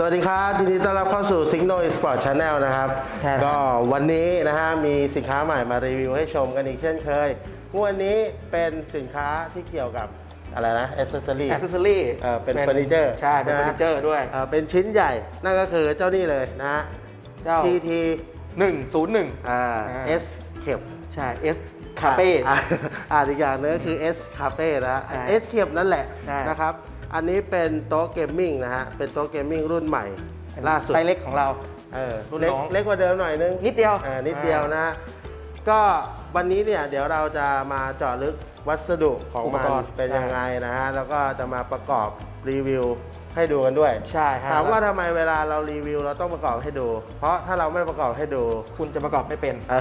สวัสดีครับยินดีต้อนรับเข้าสู่ Signal Sport Channel นะครับ ใช่ครับ ก็วันนี้นะฮะมีสินค้าใหม่มารีวิวให้ชมกันอีกเช่นเคยงวดนี้เป็นสินค้าที่เกี่ยวกับอะไรนะ accessory แอสเซสรี่เออเป็นเฟอร์นิเจอร์ใช่ เป็นเฟอร์นิเจอร์ด้วย เอ่อเป็นชิ้นใหญ่ นั่นก็คือเจ้านี่เลยนะฮะ เจ้า TT 101 อ่า อ่า S เข็บ ใช่ S คาเป้ อะอ่านอีกอย่างหนึงก็คือ S Cafe นะใช่ S เข็บนั่นแหละใช่ นะครับ อันนี้เป็นโต๊ะเกมมิ่งนะฮะ เป็นโต๊ะเกมมิ่งรุ่นใหม่ ล่าสุดไซส์เล็กของเรา เออรุ่นเล็กน้อง เล็กกว่าเดิมหน่อยนึง นิดเดียว อ่านิดเดียวนะฮะก็วันนี้เนี่ยเดี๋ยวเราจะมาเจาะลึกวัสดุของอุปมันกรณ์ เป็นยังไงนะฮะ แล้วก็จะมาประกอบรีวิวให้ดูกันด้วย ใช่ครับถามว่าทำไมเวลาเรารีวิวเราต้องประกอบให้ดู เพราะถ้าเราไม่ประกอบให้ดู คุณจะประกอบไม่เป็น เอ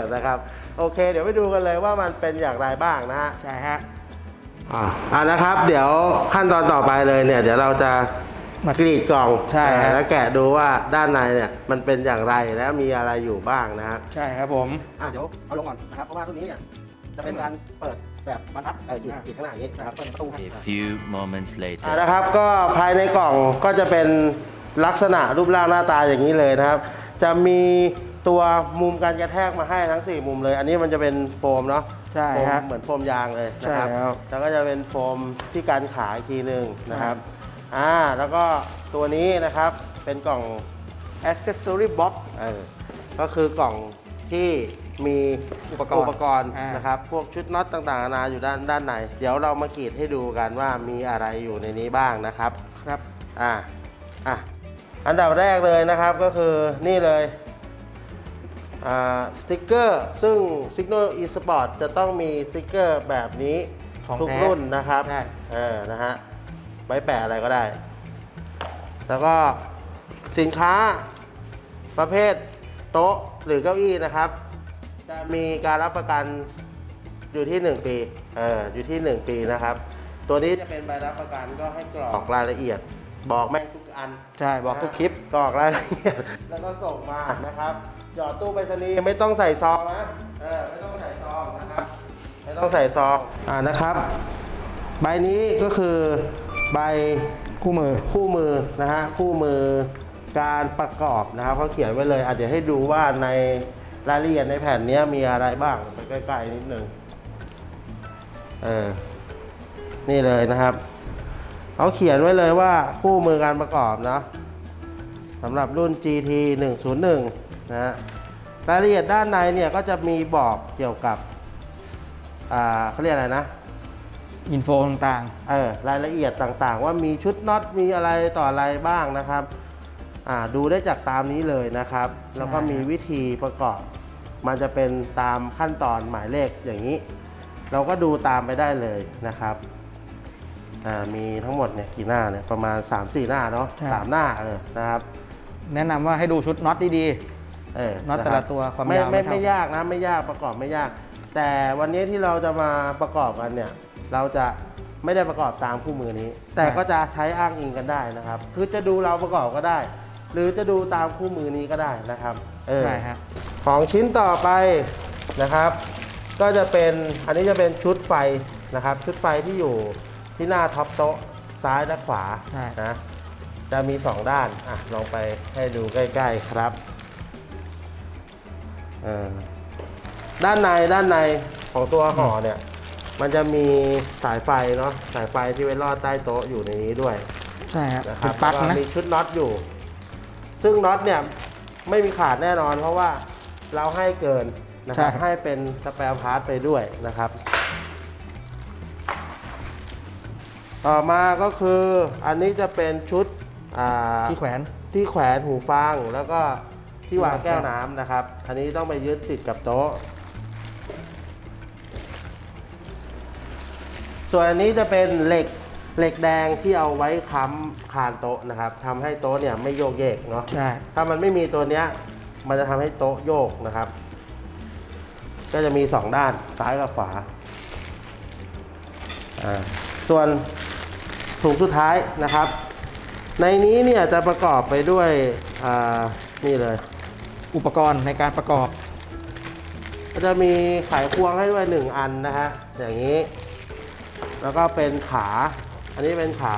อนะครับ โอเค เดี๋ยวไปดูกันเลยว่ามันเป็นอย่างไรบ้างนะฮะ ใช่ฮะ อ่าอ่านะครับ เดี๋ยวขั้นตอนต่อไปเลยเนี่ย เดี๋ยวเราจะมากรีดกล่องใช่เออฮะแล้วแกะดูว่าด้านในเนี่ยมันเป็นอย่างไรและมีอะไรอยู่บ้างนะครับใช่ครับผม อะเดี๋ยวเอาลงก่อนนะครับเพราะว่ารุ่นนี้เนี่ยจะเป็นการเปิดแบบบรรทัดเอ่อขีดขีดข้างหน้าอย่างนี้นะครับเปิดประตูให้ A few moments อ่า later. นะครับก็ภายในกล่องก็จะเป็นลักษณะรูปร่างหน้าตาอย่างนี้เลยนะครับ จะมี ตัวมุมการกระแทกมาให้ทั้ง 4 มุมเลย อันนี้มันจะเป็นโฟมเนาะใช่โฟมฮะเหมือนโฟมยางเลยนะครับ ใช่แล้ว แล้วก็จะเป็นโฟมที่การขายทีหนึ่งนะครับอ่าแล้วก็ตัวนี้นะครับเป็นกล่องแอสเซสซอรี่บ็อกเออก็คือกล่องที่มีอุปกรณ์อุปกรณ์อ่าน นะครับ พวกชุดน็อตต่างๆนานาอยู่ด้านด้านในเดี๋ยวเรามากรีดให้ดูกันว่ามีอะไรอยู่ในนี้บ้างนะครับ ครับ อ่าอะอันดับแรกเลยนะครับก็คือนี่เลยอ่า สติกเกอร์ซึ่ง Signal eSport จะต้องมีสติกเกอร์แบบนี้ของทุกแท้รุ่นนะครับใช่ เออนะฮะไว้แปะอะไรก็ได้ แล้วก็สินค้าประเภทโต๊ะหรือเก้าอี้นะครับ จะมีการรับประกันอยู่ที่ 1 ปีเอออยู่ที่ 1 ปีนะครับ ตัวนี้จะเป็นใบรับประกันก็ให้กรอกรายละเอียด บอกแม่งทุกอัน ใช่ บอกทุกคลิปกรอกรายละเอียดแล้วก็ส่งมานะครับ หยอดตู้ไปรษณีย์ไม่ต้องใส่ซองนะเออไม่ต้องใส่ซองนะครับไม่ต้องใส่ซองอ่านะครับ ใบนี้ก็คือใบคู่มือ คู่มือนะฮะคู่มือการประกอบนะครับเขาเขียนไว้เลยอะเดี๋ยวให้ดูว่าในรายละเอียดในแผ่นเนี้ยมีอะไรบ้างไปใกล้ๆนิดนึงเออนี่เลยนะครับเขาเขียนไว้เลยว่าคู่มือการประกอบเนาะสำหรับรุ่น GT 101 นะฮะรายละเอียดด้านในเนี่ยก็จะมีบอกเกี่ยวกับอ่าเขาเรียกอะไรนะ อินโฟต่างเออรายละเอียดต่างๆ ว่ามีชุดน็อตมีอะไรต่ออะไรบ้างนะครับอ่าดูได้จากตามนี้เลยนะครับ แล้วก็มีวิธีประกอบ มันจะเป็นตามขั้นตอนหมายเลขอย่างนี้ เราก็ดูตามไปได้เลยนะครับอ่ามีทั้งหมดเนี่ยกี่หน้าเนี่ยประมาณ 3-4 หน้าเนาะใช่สามหน้าเออนะครับ ๆ แนะนำว่าให้ดูชุดน็อตดี เออน็อตคแต่รัละบตัวความไม่ยาวไม่ไม่เท่าไม่ยากนะไม่ยากประกอบไม่ยาก แต่วันนี้ที่เราจะมาประกอบกันเนี่ย เราจะไม่ได้ประกอบตามคู่มือนี้ แต่ก็จะใช้อ้างอิงกันได้นะครับ คือจะดูเราประกอบก็ได้ หรือจะดูตามคู่มือนี้ก็ได้นะครับเออๆใช่ฮะของชิ้นต่อไปนะครับ ก็จะเป็นอันนี้จะเป็นชุดไฟนะครับ ชุดไฟที่อยู่ที่หน้าท็อปโต๊ะซ้ายและขวาใช่นะจะมี 2 ด้านอะลองไปให้ดูใกล้ ๆ ครับ เออด้านในด้านในของตัวห่อเนี่ย มันจะมีสายไฟเนาะสายไฟที่ไว้ลอดใต้โต๊ะอยู่ในนี้ด้วยใช่ฮะนะคเป็รับนปลั๊กแล้วนะมีชุดน็อตอยู่ ซึ่งน็อตเนี่ยไม่มีขาดแน่นอน เพราะว่าเราให้เกินนะครับใช่ ให้เป็นสแปร์พาร์ทไปด้วยนะครับ ต่อมาก็คืออันนี้จะเป็นชุดอ่า ที่แขวน ที่แขวนหูฟังแล้วก็ ที่วางที่วางแก้วแก้วน้ำนะครับ อันนี้ต้องไปยึดติดกับโต๊ะ ส่วนอันนี้จะเป็นเหล็กเหล็กแดงที่เอาไว้ค้ำคานโต๊ะนะครับทำให้โต๊ะเนี่ยไม่โยกเยกเนาะใช่ถ้ามันไม่มีตัวเนี้ยมันจะทำให้โต๊ะโยกนะครับ ก็จะมีสองด้านซ้ายกับขวาอ่าส่วนถุงสุดท้ายนะครับ ในนี้เนี่ยจะประกอบไปด้วยอ่านี่เลย อุปกรณ์ในการประกอบ ก็จะมีไขควงให้ด้วยหนึ่งอันนะฮะอย่างนี้ แล้วก็เป็นขา อันนี้เป็นขา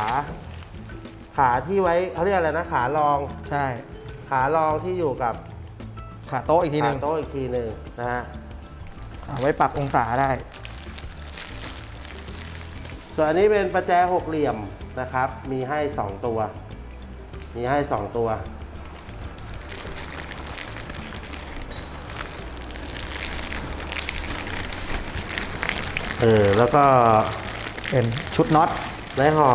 ขาที่ไว้เขาเรียกอะไรนะขารอง ใช่ขารองที่อยู่กับขาโต๊ะอีกทีหขานึ่งโต๊ะอีกทีหนึ่งนะฮะเอาไว้ปรับองศาได้ ส่วนอันนี้เป็นประแจหกเหลี่ยมนะครับ มีให้2ตัว มีให้2ตัว ออแล้วก็เป็นชุดน็อตในห่อ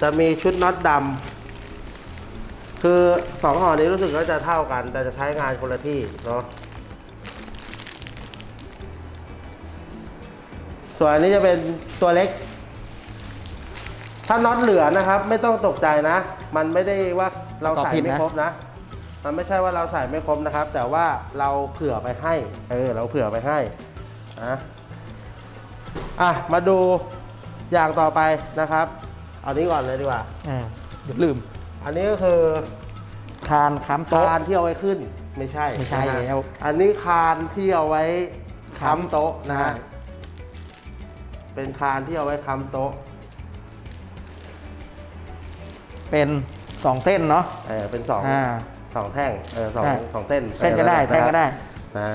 จะมีชุดน็อตดำคือสองห่อนี้รู้สึกว่าจะเท่ากัน แต่จะใช้งานคนละที่เนาะส่วนอันนี้จะเป็นตัวเล็ก ถ้าน็อตเหลือนะครับ ไม่ต้องตกใจนะ มันไม่ได้ว่าเราใส่ไม่ครบนะ มันไม่ใช่ว่าเราใส่ไม่ครบนะครับ แต่ว่าเราเผื่อไปให้ เออ เราเผื่อไปให้นะ อะมาดูอย่างต่อไปนะครับ เอานี้ก่อนเลยดีกว่า อ่าเดี๋ยวลืมอันนี้ก็คือคานค้ำโต๊ะ คานที่เอาไว้ขึ้นไม่ใช่ไม่ใช่นะฮะแล้ว อันนี้คานที่เอาไว้ค้ำโต๊ะนะฮะใช่เป็นคานที่เอาไว้ค้ำโต๊ะเป็นสองเส้นเนาะเออเป็นสองอ่า สองแท่งเออสองใช่สองเส้นเส้นก็ได้ออแท่งก็ได้นะ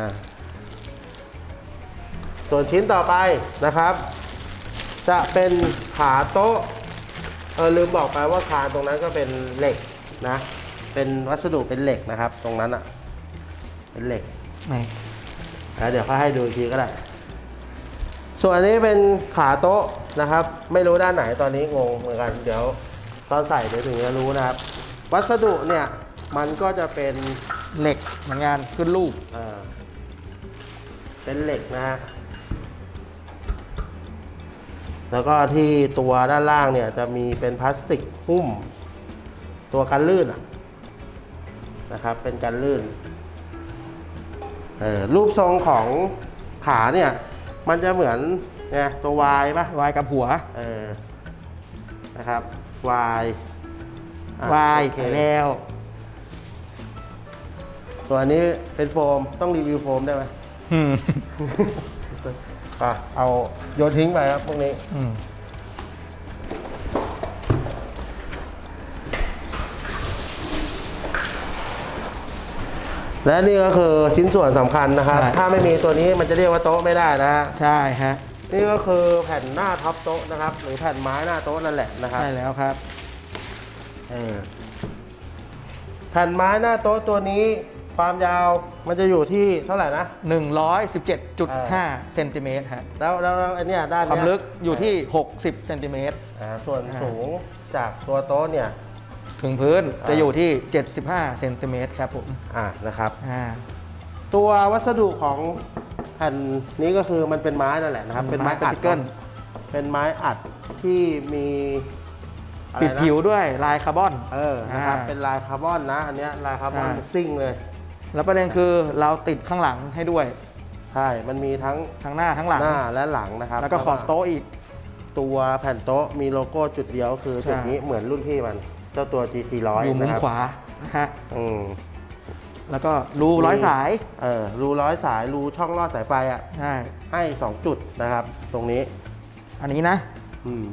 ส่วนชิ้นต่อไปนะครับ จะเป็นขาโต๊ะเออลืมบอกไปว่าคานตรงนั้นก็เป็นเหล็กนะ เป็นวัสดุเป็นเหล็กนะครับ ตรงนั้นอะเป็นเหล็กนี่แล้วเดี๋ยวเขาให้ดูอีกทีก็ได้ ส่วนอันนี้เป็นขาโต๊ะนะครับ ไม่รู้ด้านไหนตอนนี้งงเหมือนกัน เดี๋ยวตอนใส่เดี๋ยวถึงจะรู้นะครับ วัสดุเนี่ยมันก็จะเป็นเหล็กเหมือนกันขึ้นรูป เอ่อเป็นเหล็กนะฮะ แล้วก็ที่ตัวด้านล่างเนี่ยจะมีเป็นพลาสติกหุ้ม ตัวกันลื่นอะนะครับเป็นกันลื่นเออรูปทรงของขาเนี่ย มันจะเหมือนไงตัววายปะวายกับหัวเออนะครับวายอะวายโอเคแล้ว ตัวนี้เป็นโฟมต้องรีวิวโฟมได้ไหม อืมอะเอาโยนทิ้งไปครับพวกนี้อืมและนี่ก็คือชิ้นส่วนสำคัญนะครับถ้าไม่มีตัวนี้มันจะเรียกว่าโต๊ะไม่ได้นะฮะ ใช่ฮะ นี่ก็คือแผ่นหน้าท็อปโต๊ะนะครับ หรือแผ่นไม้หน้าโต๊ะนั่นแหละนะครับใช่แล้วครับ เออแผ่นไม้หน้าโต๊ะตัวนี้ ความยาวมันจะอยู่ที่เท่าไหร่นะ 117.5เซนติเมตรฮะแล้วแล้วแล้วไอันเนี้ยด้านความเนี้ยลึกอยู่ที่ 60เซนติเมตรอ่าส่วนอ่าสูงจากตัวโต๊ะเนี่ยถึงพื้นอ่าจะอยู่ที่ 75เซนติเมตรครับผมอ่านะครับ อ่า ตัววัสดุของแผ่นนี้ก็คือมันเป็นไม้นั่นแหละนะครับ เป็นไม้ไม้อัด particle เนอะเป็นไม้อัดที่มีอะไรปิดนะผิวด้วยลายคาร์บอน เออนะครับอ่าเป็นลายคาร์บอนนะ อันเนี้ยลายคาร์บอนใช่ซิ่งเลย แล้วประเด็นคือเราติดข้างหลังให้ด้วย ใช่ มันมีทั้งทั้งหน้าทั้งหลัง หน้าและหลังนะครับแล้วก็ขอบโต๊ะอีก ตัวแผ่นโต๊ะมีโลโก้จุดเดียวคือใช่จุดนี้เหมือนรุ่นพี่มัน เจ้าตัว GT 100อยู่มุนะมครับขวานะฮะอืมแล้วก็รูร้อยสาย เออ รูร้อยสาย รูช่องลอดสายไฟอะ ใช่ ให้ 2 จุดนะครับ ตรงนี้ อันนี้นะ อืม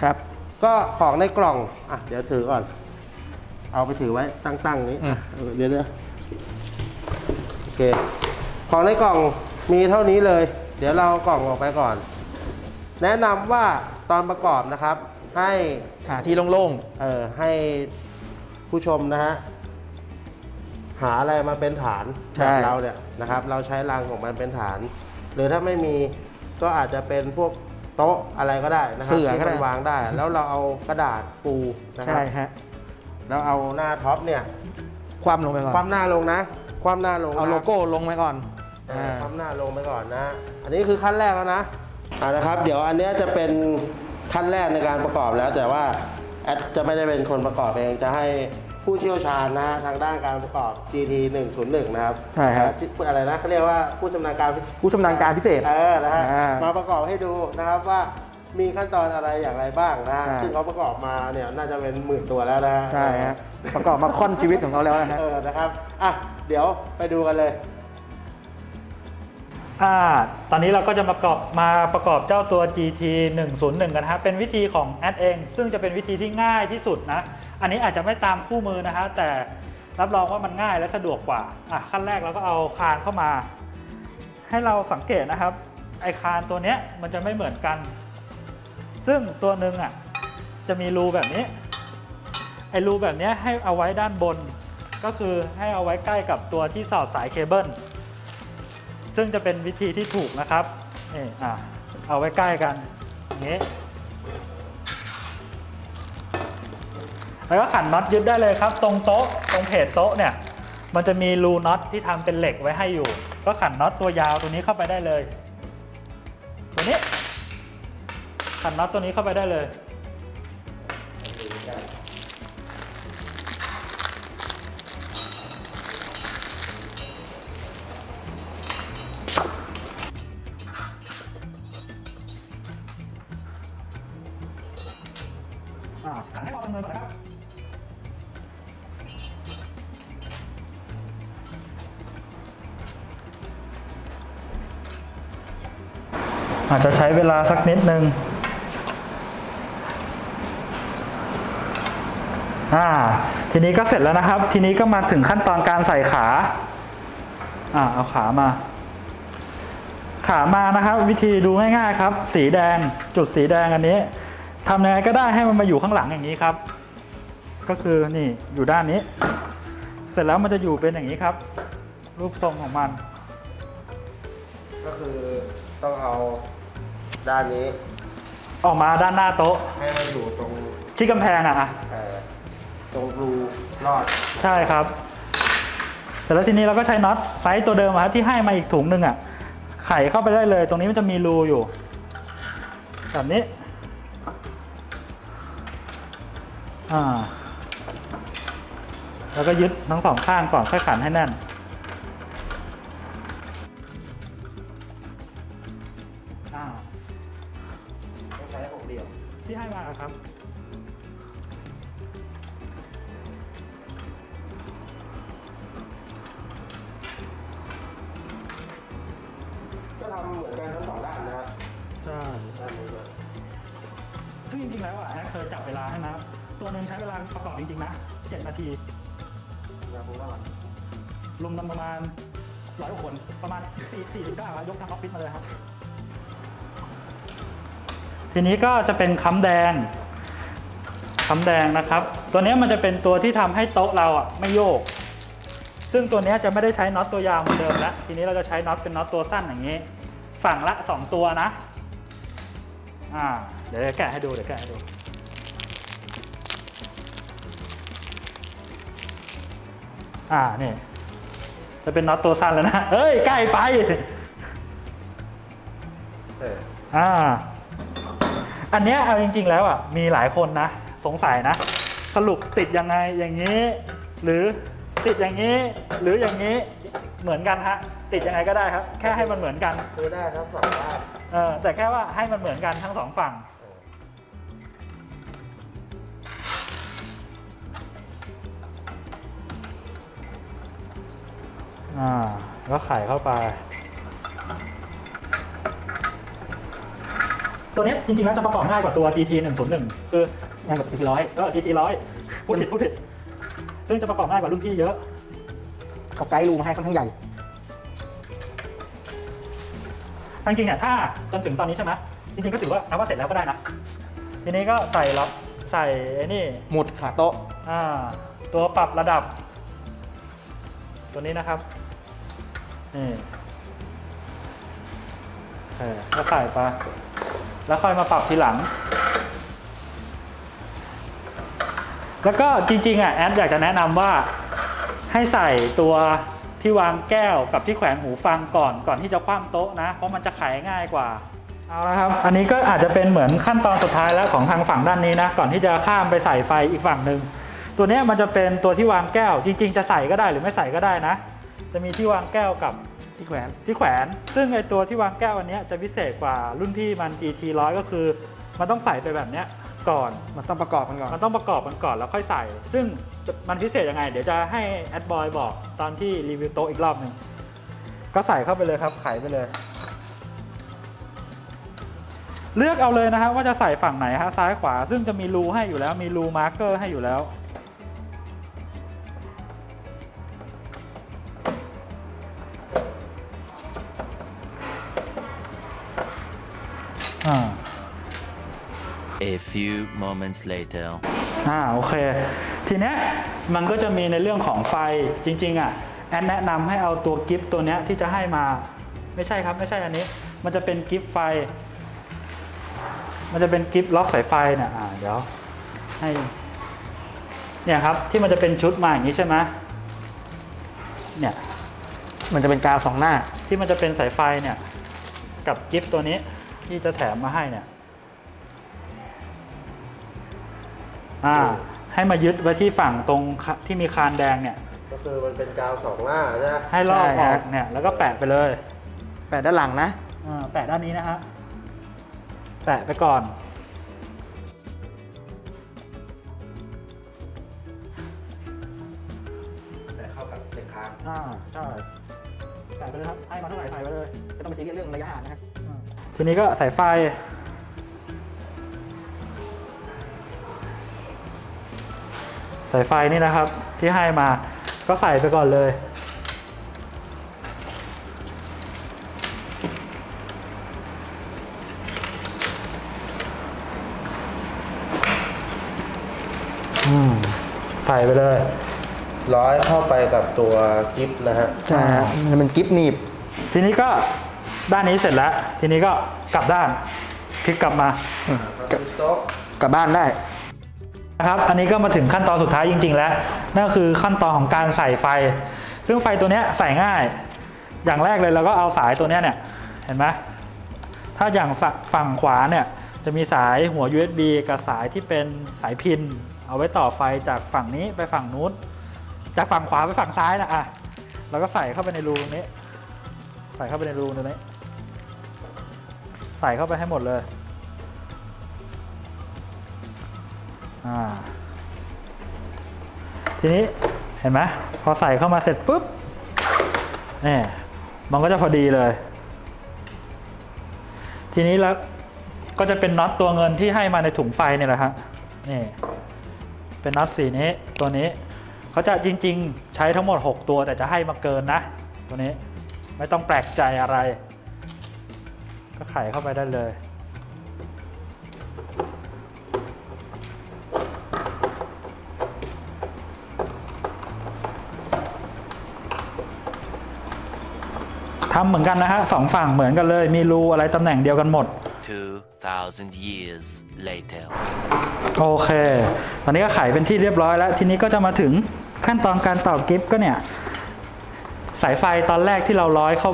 ครับ ก็ของในกล่อง อะ เดี๋ยวถือก่อน เอาไปถือไว้ตั้งๆนี้อืมเออเดี๋ยวเดี๋ยวโอเค ของในกล่องมีเท่านี้เลย เดี๋ยวเราเอากล่องออกไปก่อน แนะนำว่าตอนประกอบนะครับ ให้หาที่โล่งเอ่อให้ผู้ชมนะฮะหาอะไรมาเป็นฐานใช่ แบบเราเนี่ยนะครับ เราใช้รังของมันเป็นฐาน หรือถ้าไม่มีก็อาจจะเป็นพวกโต๊ะอะไรก็ได้นะครับเสื่อที่ก็ได้ มันวางได้ แล้วเราเอากระดาษปูๆ นะครัใช่บ ฮะ แล้วเอาหน้าท็อปเนี่ยคว่ำลงไปก่อน คว่ำหน้าลงนะ คว่ำหน้าลงนะเอาโลโก้ลงไปก่อนเอออ่าคว่ำหน้าลงไปก่อนนะ อันนี้คือขั้นแรกแล้วนะอ่านะครับ เดี๋ยวอันเนี้ยจะเป็นขั้นแรกในการประกอบแล้วแต่ว่าแอดจะไม่ได้เป็นคนประกอบเองจะให้ผู้เชี่ยวชาญนะฮะทางด้านการประกอบ GT 101 นะครับใช่ครับที่อะไรนะเขาเรียกว่าผู้ชำนาญการ ผู้ชำนาญการพิเศษ เออ นะฮะ อ่ามาประกอบให้ดูนะครับว่า มีขั้นตอนอะไรอย่างไรบ้างนะฮะใช่ ซึ่งเขาประกอบมาเนี่ยน่าจะเป็นหมื่นตัวแล้วนะฮะใช่ฮะประกอบมาค่อนชีวิตของเขาแล้วนะฮะ เออนะครับอะเดี๋ยวไปดูกันเลย อ่าตอนนี้เราก็จะมาประกอบมาประกอบเจ้าตัว GT 101 กันนะครับเป็นวิธีของแอดเอง ซึ่งจะเป็นวิธีที่ง่ายที่สุดนะ อันนี้อาจจะไม่ตามคู่มือนะฮะแต่รับรองว่ามันง่ายและสะดวกกว่าอะขั้นแรกเราก็เอาคานเข้ามา ให้เราสังเกตนะครับ ไอคานตัวเนี้ยมันจะไม่เหมือนกัน ซึ่งตัวหนึ่งอะจะมีรูแบบนี้ ไอรูแบบนี้ให้เอาไว้ด้านบน ก็คือให้เอาไว้ใกล้กับตัวที่สอดสายเคเบิล ซึ่งจะเป็นวิธีที่ถูกนะครับนี่อะเอาไว้ใกล้กันอย่างนี้แล้วก็ขันน็อตยึดได้เลยครับ ตรงโต๊ะตรงเพจโต๊ะเนี่ยมันจะมีรูน็อตที่ทำเป็นเหล็กไว้ให้อยู่ ก็ขันน็อตตัวยาวตัวนี้เข้าไปได้เลย ตัวนี้ ขันน็อตตัวนี้เข้าไปได้เลยขันให้พอดำเนินก่อนนะครับอาจจะใช้เวลาสักนิดนึง อ่า ทีนี้ก็เสร็จแล้วนะครับ ทีนี้ก็มาถึงขั้นตอนการใส่ขาอ่าเอาขามา ขามานะครับ วิธีดูง่ายๆครับ สีแดงจุดสีแดงอันนี้ทำยังไงก็ได้ให้มันมาอยู่ข้างหลังอย่างนี้ครับ ก็คือนี่อยู่ด้านนี้ เสร็จแล้วมันจะอยู่เป็นอย่างนี้ครับ รูปทรงของมัน ก็คือต้องเอาด้านนี้ ออกมาด้านหน้าโต๊ะให้มันอยู่ตรงชิดกำแพงอะอะเอ่อ ตรงรูรอดใช่ครับ แต่แล้วทีนี้เราก็ใช้น็อตไซส์ตัวเดิมอะครับที่ให้มาอีกถุงหนึ่งอะ ไขเข้าไปได้เลย ตรงนี้มันจะมีรูอยู่ แบบนี้ อ่า แล้วก็ยึดทั้งสองข้างก่อนค่อยขันให้แน่น ทีนี้ก็จะเป็นค้ำแดงค้ำแดงนะครับ ตัวนี้มันจะเป็นตัวที่ทำให้โต๊ะเราอะไม่โยก ซึ่งตัวนี้จะไม่ได้ใช้น็อตตัวยาวเหมือนเดิมแล้ว ทีนี้เราจะใช้น็อตเป็นน็อตตัวสั้นอย่างนี้ ฝั่งละ 2 ตัวนะ อ่า เดี๋ยวแกะให้ดู เดี๋ยวแกะให้ดูอ่านี่จะเป็นน็อตตัวสั้นแล้วนะ เฮ้ย ใกล้ไป เอออ่า อันเนี้ยเอาจริง ๆ แล้วอะมีหลายคนนะ สงสัยนะ สรุปติดยังไงอย่างนี้ หรือติดอย่างนี้ หรืออย่างนี้เหมือนกันฮะติดยังไงก็ได้ครับ แค่ให้มันเหมือนกันดูได้ทั้งสองด้านเออแต่แค่ว่าให้มันเหมือนกันทั้งสองฝั่ง อ่าแล้วไขเข้าไป ตัวเนี้ยจริงๆแล้วจะประกอบง่ายกว่าตัว GT 101คือง่ายกว่าที่ร้อยก็ GT 100พูดผิดพูดผิดซึ่งจะประกอบง่ายกว่ารุ่นพี่เยอะเขาไกด์รูมาให้ค่อนข้างใหญ่จริงๆเนี่ยถ้าจนถึงตอนนี้ใช่ไหมจริงๆก็ถือว่านับว่าเสร็จแล้วก็ได้นะ ทีนี้ก็ใส่ล็อกใส่ไอ้นี่หมุดขาโต๊ะอ่าตัวปรับระดับ ตัวนี้นะครับนี่เออก็ใส่ไป แล้วค่อยมาปรับทีหลัง แล้วก็จริงๆอะแอดอยากจะแนะนำว่าให้ใส่ตัวที่วางแก้วกับที่แขวนหูฟังก่อนก่อนที่จะคว่ำโต๊ะนะ เพราะมันจะไขง่ายกว่าเอาละครับ อันนี้ก็อาจจะเป็นเหมือนขั้นตอนสุดท้ายแล้วของทางฝั่งด้านนี้นะ ก่อนที่จะข้ามไปใส่ไฟอีกฝั่งหนึ่ง ตัวเนี้ยมันจะเป็นตัวที่วางแก้ว จริง ๆ จะใส่ก็ได้หรือไม่ใส่ก็ได้นะ จะมีที่วางแก้วกับ ที่แขวน ที่แขวน ซึ่งไอตัวที่วางแก้วอันนี้จะพิเศษกว่ารุ่นพี่มัน GT 100ก็คือ มันต้องใส่ไปแบบเนี้ยก่อน มันต้องประกอบมันก่อน มันต้องประกอบมันก่อนแล้วค่อยใส่ ซึ่งมันพิเศษยังไง เดี๋ยวจะให้แอดบอยบอกตอนที่รีวิวโต๊ะอีกรอบหนึ่ง ก็ใส่เข้าไปเลยครับ ไขไปเลย เลือกเอาเลยนะฮะว่าจะใส่ฝั่งไหนฮะซ้ายขวา ซึ่งจะมีรูให้อยู่แล้ว มีรูมาร์กเกอร์ให้อยู่แล้ว A few moments later. อ่าโอเค ทีเนี้ยมันก็จะมีในเรื่องของไฟจริงๆอะแอนแนะนำให้เอาตัวกิฟต์ตัวเนี้ยที่จะให้มาไม่ใช่ครับไม่ใช่อันนี้ มันจะเป็นกิฟต์ไฟ มันจะเป็นกิฟต์ล็อกสายไฟเนี่ยอ่าเดี๋ยวให้เนี่ยครับที่มันจะเป็นชุดมาอย่างนี้ใช่ไหมเนี่ยมันจะเป็นกาวสองหน้าที่มันจะเป็นสายไฟเนี่ยกับกิฟต์ตัวนี้ที่จะแถมมาให้เนี่ย อ่าให้มายึดไว้ที่ฝั่งตรงคะที่มีคานแดงเนี่ย ก็คือมันเป็นกาวสองหน้าใช่ไหมให้ลอกใช่อฮะอกเนี่ยแล้วก็แปะไปเลยแปะด้านหลังนะอ่าแปะด้านนี้นะฮะแปะไปก่อนแต่เข้ากับเหล็กค้างอ่าใช่แปะไปเลยครับให้มาเท่าไหร่ใส่ไปเลยไม่ต้องไปซีเรียสเรื่องระยะห่างนะครับอ่าทีนี้ก็สายไฟ สายไฟนี่นะครับที่ให้มาก็ใส่ไปก่อนเลยอืมใส่ไปเลย ร้อยเข้าไปกับตัวกิฟต์นะฮะ ใช่ฮะมันจะเป็นกิฟต์หนีบ ทีนี้ก็ด้านนี้เสร็จแล้ว ทีนี้ก็กลับด้านพลิกกลับมากับโต๊ะกลับบ้านได้ นะครับอันนี้ก็มาถึงขั้นตอนสุดท้ายจริง ๆ แล้ว นั่นก็คือขั้นตอนของการใส่ไฟ ซึ่งไฟตัวนี้ใส่ง่าย อย่างแรกเลยเราก็เอาสายตัวนี้เนี่ยเห็นไหมถ้าอย่างฝฝั่งขวาเนี่ยจะมีสายหัว USB กับสายที่เป็นสายพิน เอาไว้ต่อไฟจากฝั่งนี้ไปฝั่งนู้น จากฝั่งขวาไปฝั่งซ้ายนะอะเราก็ใส่เข้าไปในรูตรงนี้ ใส่เข้าไปในรูตรงนี้ ใส่เข้าไปให้หมดเลย ทีนี้เห็นไหมพอใส่เข้ามาเสร็จปุ๊บนี่มันก็จะพอดีเลย ทีนี้แล้วก็จะเป็นน็อตตัวเงินที่ให้มาในถุงไฟเนี่ยแหละฮะนี่เป็นน็อตสีนี้ตัวนี้เขาจะจริง ๆ ใช้ทั้งหมด 6 ตัวแต่จะให้มาเกินนะ ตัวนี้ไม่ต้องแปลกใจอะไร ก็ไขเข้าไปได้เลย ทำเหมือนกันนะฮะสองฝั่งเหมือนกันเลย มีรูอะไรตำแหน่งเดียวกันหมด 2,000 years later. โอเค ตอนนี้ก็ไขเป็นที่เรียบร้อยแล้ว ทีนี้ก็จะมาถึงขั้นตอนการต่อกิฟต์ก็เนี่ย สายไฟตอนแรกที่เราร้อยเข้า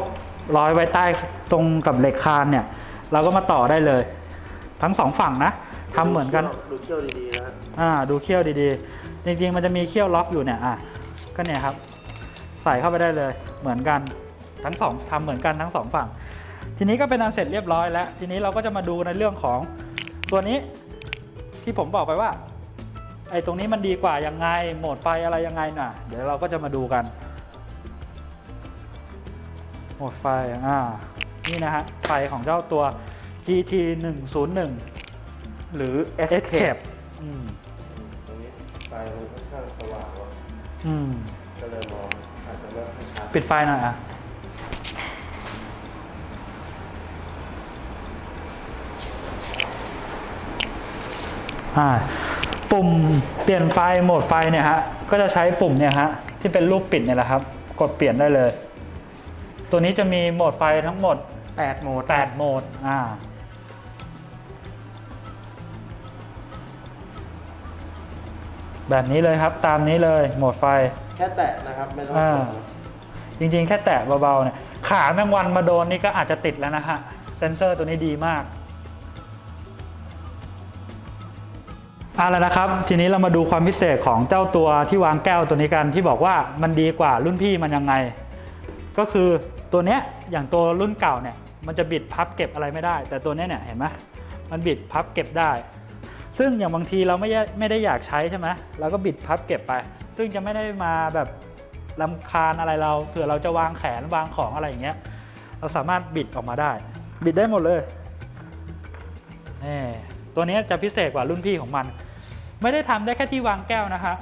ร้อยไว้ใต้ตรงกับเหล็กคานเนี่ย เราก็มาต่อได้เลย ทั้งสองฝั่งนะทำเหมือนกัน ดูเขี้ยวดีๆนะฮะอ่า ดูเขี้ยวดีๆ จริงๆ มันจะมีเขี้ยวล็อกอยู่เนี่ย อะ ก็เนี่ยครับ ใส่เข้าไปได้เลย เหมือนกัน ทั้งสองทำเหมือนกันทั้งสองฝั่ง ทีนี้ก็เป็นอันเสร็จเรียบร้อยแล้ว ทีนี้เราก็จะมาดูในเรื่องของตัวนี้ที่ผมบอกไปว่าไอ้ตรงนี้มันดีกว่ายังไงโหมดไฟอะไรยังไงน่ะ เดี๋ยวเราก็จะมาดูกันโหมดไฟอ่านี่นะฮะไฟของเจ้าตัว GT 101หรือ Escape อืมตรงนี้ไฟมันค่อนข้างสว่างว่ะอืมก็เลยมองอาจจะไม่ค่อยชัดปิดไฟหน่อยอะ อ่าปุ่มเปลี่ยนไฟโหมดไฟเนี่ยฮะก็จะใช้ปุ่มเนี่ยฮะที่เป็นรูปปิดเนี่ยแหละครับ กดเปลี่ยนได้เลย ตัวนี้จะมีโหมดไฟทั้งหมด 8 โหมด 8 โหมดอ่าแบบนี้เลยครับตามนี้เลยโหมดไฟแค่แตะนะครับไม่ต้องอ่ากดนะจริงๆ แค่แตะเบาๆเนี่ยขาแมงวันมาโดนนี่ก็อาจจะติดแล้วนะฮะเซนเซอร์ตัวนี้ดีมาก เอาละนะครับ ทีนี้เรามาดูความพิเศษของเจ้าตัวที่วางแก้วตัวนี้กันที่บอกว่ามันดีกว่ารุ่นพี่มันยังไง ก็คือตัวเนี้ยอย่างตัวรุ่นเก่าเนี่ยมันจะบิดพับเก็บอะไรไม่ได้ แต่ตัวเนี้ยเนี่ยเห็นไหมมันบิดพับเก็บได้ ซึ่งอย่างบางทีเราไม่ได้ไม่ได้อยากใช้ใช่ไหมเราก็บิดพับเก็บไป ซึ่งจะไม่ได้มาแบบลำคาญอะไรเราเผื่อเราจะวางแขนวางของอะไรอย่างเงี้ยเราสามารถบิดออกมาได้ บิดได้หมดเลยนี่ ตัวนี้จะพิเศษกว่ารุ่นพี่ของมัน ไม่ได้ทำได้แค่ที่วางแก้วนะฮะ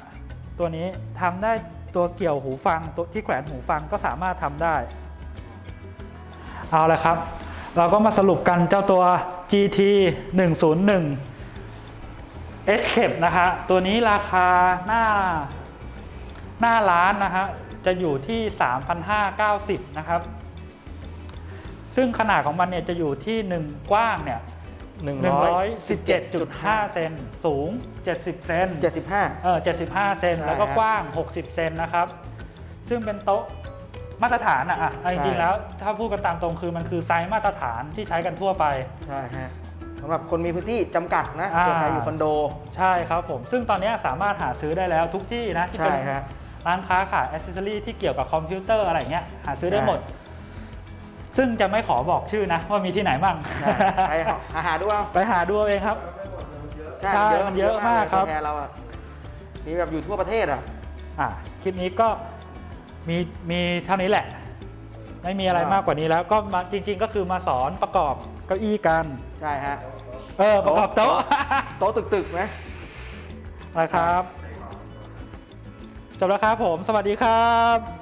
ตัวนี้ทำได้ตัวเกี่ยวหูฟังตัวที่แขวนหูฟังก็สามารถทำได้ เอาละครับ เราก็มาสรุปกันเจ้าตัว GT 101 s c a p e นะฮะตัวนี้ราคาหน้าหน้าร้านนะฮะจะอยู่ที่ 3,590 นะครับ ซึ่งขนาดของมันเนี่ยจะอยู่ที่ 1 กว้างเนี่ย 117.5 เซนสูง 70 เซน75 เออ75 เซนใช่แล้วก็ฮะกว้าง 60 เซนนะครับ ซึ่งเป็นโต๊ะมาตรฐานอะอะเอาจริงใช่ๆแล้วถ้าพูดกันตามตรงคือมันคือไซส์มาตรฐานที่ใช้กันทั่วไป ใช่ฮะสำหรับคนมีพื้นที่จำกัดนะอ่า เผื่อใครอยู่คอนโด ใช่ครับผม ซึ่งตอนนี้สามารถหาซื้อได้แล้วทุกที่นะที่ใช่เป็นฮะ ร้านค้าขายอ c เซ s ซอรี่ที่เกี่ยวกับคอมพิวเตอร์อะไรเงี้ยหาซื้อได้ใช่หมด ซึ่งจะไม่ขอบอกชื่อนะ ว่ามีที่ไหนบ้างใช่ไปหาหาหาดูเอาไปหาดูเอาเองครับใช่มันเยอะมากครับตัวแทนเราอะมีแบบอยู่ทั่วประเทศอะอะคลิปนี้ก็มีมีเท่านี้แหละ ไม่มีอะไรอ่ามมากกว่านี้แล้วก็มาจริง ๆ ก็คือมาสอนประกอบเก้าอี้กัน ใช่ฮะเออประกอบโต๊ะโต๊ะตึกๆนะนะครับจบแล้วครับผม สวัสดีครับ